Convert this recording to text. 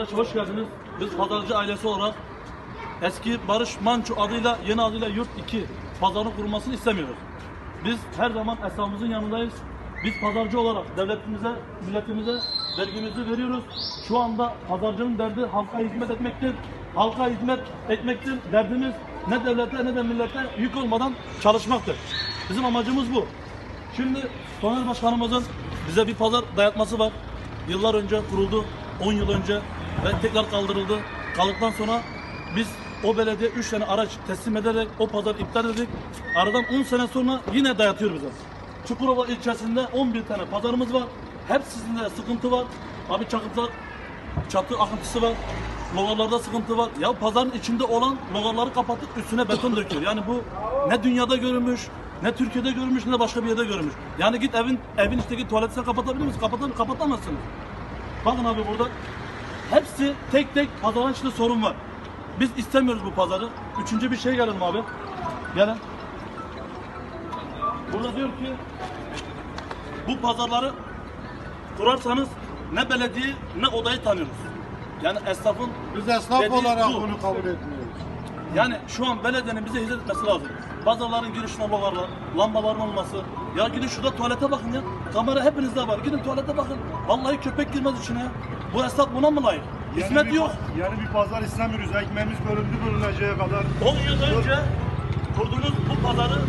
Arkadaşlar hoş geldiniz. Biz pazarcı ailesi olarak eski Barış Manço adıyla yeni adıyla Yurt 2 pazarın kurulmasını istemiyoruz. Biz her zaman esnafımızın yanındayız. Biz pazarcı olarak devletimize, milletimize vergimizi veriyoruz. Şu anda pazarcının derdi halka hizmet etmektir. Halka hizmet etmektir. Derdimiz ne devlete ne de millete yük olmadan çalışmaktır. Bizim amacımız bu. Şimdi Soner Başkanımızın bize bir pazar dayatması var. Yıllar önce kuruldu, 10 yıl önce ve tekrar kaldırıldı. Kaldıktan sonra biz o belediye 3 tane araç teslim ederek o pazar iptal ettik. Aradan 10 sene sonra yine dayatıyor bize. Çukurova ilçesinde 11 tane pazarımız var. Hepsinde sıkıntı var. Abi çakıntı, çatı akıntısı var. Logarlarda sıkıntı var. Ya pazarın içinde olan logarları kapatıp üstüne beton döküyor. Yani bu ne dünyada görülmüş, ne Türkiye'de görülmüş, ne başka bir yerde görülmüş. Yani git evin evin içindeki tuvaleti sen kapatabilir misin? Kapatam kapatamazsınız. Bakın abi burada hepsi tek tek pazarın içinde sorun var. Biz istemiyoruz bu pazarı. Üçüncü bir şey gelelim abi. Gelin. Burada diyor ki bu pazarları kurarsanız ne belediye ne odayı tanıyoruz. Yani esnafın Biz esnaf dediği olarak bu. bunu kabul etmiyoruz. Yani şu an belediyenin bize hizmet etmesi lazım. Pazarların giriş lambaları, lambaların olması. Ya gidin şurada tuvalete bakın ya. Kamera hepinizde var. Gidin tuvalete bakın. Vallahi köpek girmez içine ya. Bu esnaf buna mı layık? Hizmet bir, yok. Yani bir pazar istemiyoruz. Ekmeğimiz bölündü bölüneceğe kadar. 10 yıl önce kurduğunuz bu pazarı